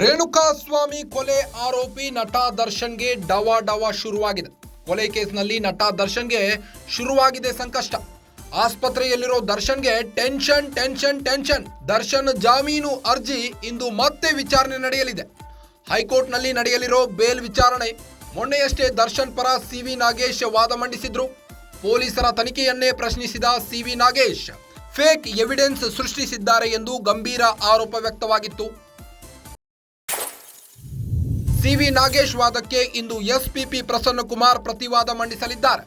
ರೇಣುಕಾಸ್ವಾಮಿ ಕೊಲೆ ಆರೋಪಿ ನಟ ದರ್ಶನ್ಗೆ ಡವ ಡವ ಶುರುವಾಗಿದೆ. ಕೊಲೆ ಕೇಸ್ನಲ್ಲಿ ನಟ ದರ್ಶನ್ಗೆ ಶುರುವಾಗಿದೆ ಸಂಕಷ್ಟ. ಆಸ್ಪತ್ರೆಯಲ್ಲಿರೋ ದರ್ಶನ್ಗೆ ಟೆನ್ಷನ್ ಟೆನ್ಷನ್ ಟೆನ್ಷನ್. ದರ್ಶನ್ ಜಾಮೀನು ಅರ್ಜಿ ಇಂದು ಮತ್ತೆ ವಿಚಾರಣೆ ನಡೆಯಲಿದೆ. ಹೈಕೋರ್ಟ್ನಲ್ಲಿ ನಡೆಯಲಿರೋ ಬೇಲ್ ವಿಚಾರಣೆ. ಮೊನ್ನೆಯಷ್ಟೇ ದರ್ಶನ್ ಪರ ಸಿ ವಿ ನಾಗೇಶ್ ವಾದ ಮಂಡಿಸಿದ್ರು. ಪೊಲೀಸರ ತನಿಖೆಯನ್ನೇ ಪ್ರಶ್ನಿಸಿದ C V Nagesh, fake evidence ಸೃಷ್ಟಿಸಿದ್ದಾರೆ ಎಂದು ಗಂಭೀರ ಆರೋಪ ವ್ಯಕ್ತವಾಗಿತ್ತು. ಸಿವಿ ನಾಗೇಶ್ ವಾದಕ್ಕೆ ಇಂದು ಎಸ್ಪಿಪಿ ಪ್ರಸನ್ನಕುಮಾರ್ ಪ್ರತಿವಾದ ಮಂಡಿಸಲಿದ್ದಾರೆ.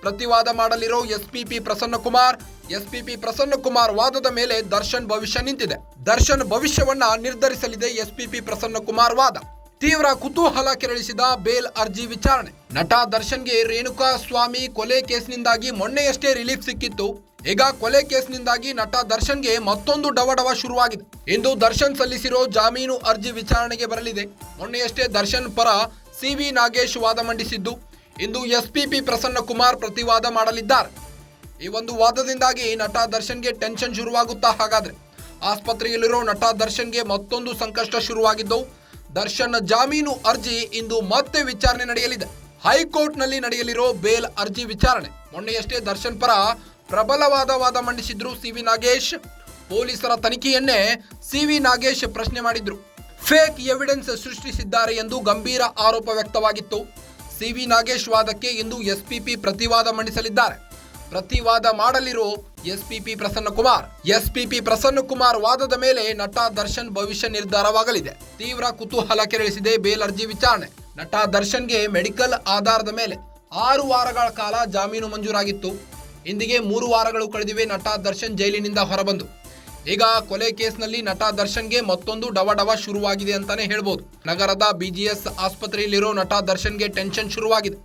ಪ್ರತಿವಾದ ಮಾಡಲಿರೋ ಎಸ್ಪಿಪಿ ಪ್ರಸನ್ನಕುಮಾರ್ ಎಸ್ಪಿಪಿ ಪ್ರಸನ್ನಕುಮಾರ್ ವಾದದ ಮೇಲೆ ದರ್ಶನ್ ಭವಿಷ್ಯ ನಿಂತಿದೆ. ದರ್ಶನ್ ಭವಿಷ್ಯವನ್ನ ನಿರ್ಧರಿಸಲಿದೆ ಎಸ್ಪಿಪಿ ಪ್ರಸನ್ನಕುಮಾರ್ ವಾದ. ತೀವ್ರ ಕುತೂಹಲ ಕೆರಳಿಸಿದ ಬೇಲ್ ಅರ್ಜಿ ವಿಚಾರಣೆ. ನಟ ದರ್ಶನ್ಗೆ ರೇಣುಕಾ ಸ್ವಾಮಿ ಕೊಲೆ ಕೇಸ್ನಿಂದಾಗಿ ಮೊನ್ನೆಯಷ್ಟೇ ರಿಲೀಫ್ ಸಿಕ್ಕಿತ್ತು. ಈಗ ಕೊಲೆ ಕೇಸ್ನಿಂದಾಗಿ ನಟ ದರ್ಶನ್ಗೆ ಮತ್ತೊಂದು ಡವಡವ ಶುರುವಾಗಿದೆ. ಇಂದು ದರ್ಶನ್ ಸಲ್ಲಿಸಿರೋ ಜಾಮೀನು ಅರ್ಜಿ ವಿಚಾರಣೆಗೆ ಬರಲಿದೆ. ಮೊನ್ನೆಯಷ್ಟೇ ದರ್ಶನ್ ಪರ ಸಿವಿ ನಾಗೇಶ್ ವಾದ ಮಂಡಿಸಿದ್ದು, ಇಂದು ಎಸ್ಪಿಪಿ ಪ್ರಸನ್ನಕುಮಾರ್ ಪ್ರತಿವಾದ ಮಾಡಲಿದ್ದಾರೆ. ಈ ಒಂದು ವಾದದಿಂದಾಗಿ ನಟ ದರ್ಶನ್ಗೆ ಟೆನ್ಷನ್ ಶುರುವಾಗುತ್ತಾ ಹಾಗಾದ್ರೆ. ಆಸ್ಪತ್ರೆಯಲ್ಲಿರೋ ನಟ ದರ್ಶನ್ಗೆ ಮತ್ತೊಂದು ಸಂಕಷ್ಟ ಶುರುವಾಗಿದ್ದು, ದರ್ಶನ್ ಜಾಮೀನು ಅರ್ಜಿ ಇಂದು ಮತ್ತೆ ವಿಚಾರಣೆ ನಡೆಯಲಿದೆ. ಹೈಕೋರ್ಟ್ನಲ್ಲಿ ನಡೆಯಲಿರೋ ಬೇಲ್ ಅರ್ಜಿ ವಿಚಾರಣೆ. ಮೊನ್ನೆಯಷ್ಟೇ ದರ್ಶನ್ ಪರ ಪ್ರಬಲವಾದ ವಾದ ಮಂಡಿಸಿದ್ರು ಸಿ ವಿ ನಾಗೇಶ್. ಪೊಲೀಸರ ತನಿಖೆಯನ್ನೇ ಸಿ ವಿ ನಾಗೇಶ್ ಪ್ರಶ್ನೆ ಮಾಡಿದ್ರು. ಫೇಕ್ ಎವಿಡೆನ್ಸ್ ಸೃಷ್ಟಿಸಿದ್ದಾರೆ ಎಂದು ಗಂಭೀರ ಆರೋಪ ವ್ಯಕ್ತವಾಗಿತ್ತು. ಸಿ ವಿ ನಾಗೇಶ್ ವಾದಕ್ಕೆ ಇಂದು ಎಸ್ಪಿಪಿ ಪ್ರತಿವಾದ ಮಂಡಿಸಲಿದ್ದಾರೆ. ಪ್ರತಿವಾದ ಮಾಡಲಿರೋ ಎಸ್ಪಿಪಿ ಪ್ರಸನ್ನಕುಮಾರ್. ಎಸ್ಪಿಪಿ ಪ್ರಸನ್ನಕುಮಾರ್ ವಾದದ ಮೇಲೆ ನಟ ದರ್ಶನ್ ಭವಿಷ್ಯ ನಿರ್ಧಾರವಾಗಲಿದೆ. ತೀವ್ರ ಕುತೂಹಲ ಕೆರಳಿಸಿದೆ ಬೇಲ್ ಅರ್ಜಿ ವಿಚಾರಣೆ. ನಟ ದರ್ಶನ್ಗೆ ಮೆಡಿಕಲ್ ಆಧಾರದ ಮೇಲೆ ಆರು ವಾರಗಳ ಕಾಲ ಜಾಮೀನು ಮಂಜೂರಾಗಿತ್ತು. ಇಂದಿಗೆ ಮೂರು ವಾರಗಳು ಕಳೆದಿವೆ ನಟ ದರ್ಶನ್ ಜೈಲಿನಿಂದ ಹೊರಬಂದು. ಈಗ ಕೊಲೆ ಕೇಸ್ನಲ್ಲಿ ನಟ ದರ್ಶನ್ಗೆ ಮತ್ತೊಂದು ಡವಡವ ಶುರುವಾಗಿದೆ ಅಂತಾನೆ ಹೇಳ್ಬೋದು. ನಗರದ ಬಿಜಿಎಸ್ ಆಸ್ಪತ್ರೆಯಲ್ಲಿರೋ ನಟ ದರ್ಶನ್ಗೆ ಟೆನ್ಷನ್ ಶುರುವಾಗಿದೆ.